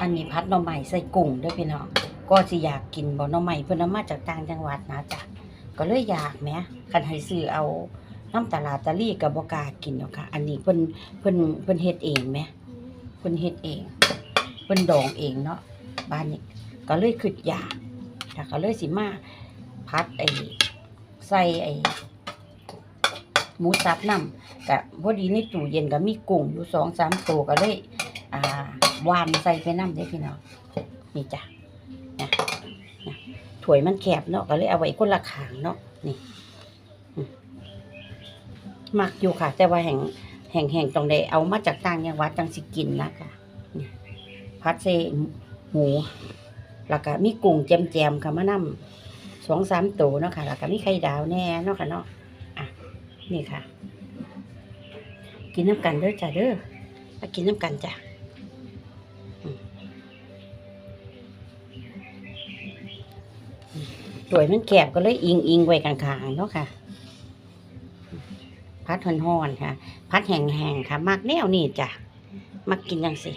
อันนี้พัดหน่อไม้ใส่กุ้งด้วยพี่น้องก็สิอยากกินบ่หน่อไม้เพิ่นเอามาจากต่างจังหวัดนะจ๊ะก็เลยอยากแหมคันให้ซื้อเอาน้ำตลาดตะลี่ก็บ่กล้ากินหรอกค่ะ อันนี้เพิ่นเพิ่นเพิ่นเฮ็ดเองแหมเพิ่นเฮ็ดเองเพิ่นดองเองเนาะบ้านนี้ก็เลยคิดอยากแต่ก็เลยสิมาพัดไอ้ใส่ไอ้หมูสับน้ำก็พอดีในตู้เย็นก็มีกุ้งอยู่สองสามตัวก็เลย อ่าวานใส่ไปน้ำได้พี่น้องนี่จ้ะนะนะถ้วยมันแคบเนาะก็เลยเอาไว้คนละขางเนาะนี่มักอยู่ค่ะ แต่ว่าแห่งแห่งแห่งตรงใดเอามาจากต่างจังหวัดจังสิกินนะคะนี่พัดเซหมูแล้วก็มีกุ้งแจมๆค่ะมานำสองสามตัวเนาะค่ะแล้วก็มีไข่ดาวแน่เนาะค่ะเนาะอะนี่ค่ะ กินน้ำกันเด้อจ้ะเด้อกินน้ำกันจ้ะ สวยมันแคบก็เลยอิงอิงไว้กลางๆเนาะค่ะ พัดห่อนๆค่ะ พัดแห้งๆค่ะ มักแนวนี่จ้ะ มักกินจังสิ